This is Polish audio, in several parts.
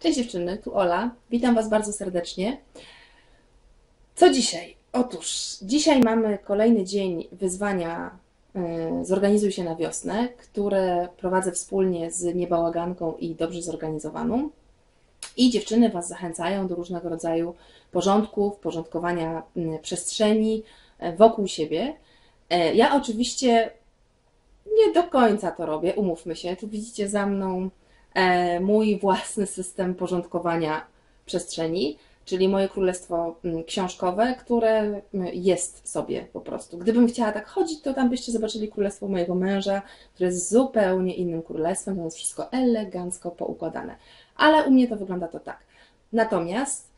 Cześć dziewczyny, tu Ola. Witam Was bardzo serdecznie. Co dzisiaj? Otóż dzisiaj mamy kolejny dzień wyzwania y, Zorganizuj się na wiosnę, które prowadzę wspólnie z Niebałaganką i Dobrze Zorganizowaną. I dziewczyny Was zachęcają do różnego rodzaju porządków, porządkowania przestrzeni y, wokół siebie. Ja oczywiście nie do końca to robię, umówmy się. Tu widzicie za mną E, mój własny system porządkowania przestrzeni, czyli moje królestwo mm, książkowe, które mm, jest sobie po prostu. Gdybym chciała tak chodzić, to tam byście zobaczyli królestwo mojego męża, które jest zupełnie innym królestwem, to jest wszystko elegancko poukładane. Ale u mnie to wygląda to tak. Natomiast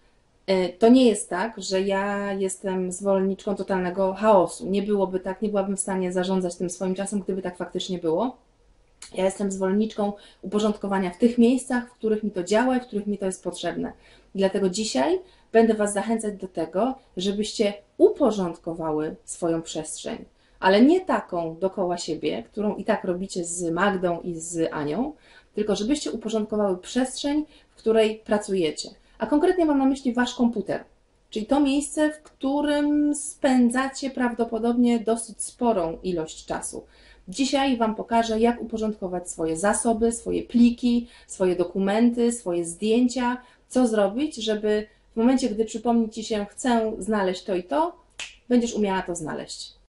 e, to nie jest tak, że ja jestem zwolenniczką totalnego chaosu. Nie byłoby tak, nie byłabym w stanie zarządzać tym swoim czasem, gdyby tak faktycznie było. Ja jestem zwolenniczką uporządkowania w tych miejscach, w których mi to działa i w których mi to jest potrzebne. Dlatego dzisiaj będę Was zachęcać do tego, żebyście uporządkowały swoją przestrzeń, ale nie taką dookoła siebie, którą i tak robicie z Magdą i z Anią, tylko żebyście uporządkowały przestrzeń, w której pracujecie. A konkretnie mam na myśli Wasz komputer, czyli to miejsce, w którym spędzacie prawdopodobnie dosyć sporą ilość czasu. Dzisiaj Wam pokażę, jak uporządkować swoje zasoby, swoje pliki, swoje dokumenty, swoje zdjęcia, co zrobić, żeby w momencie, gdy przypomni Ci się, chcę znaleźć to i to, będziesz umiała to znaleźć.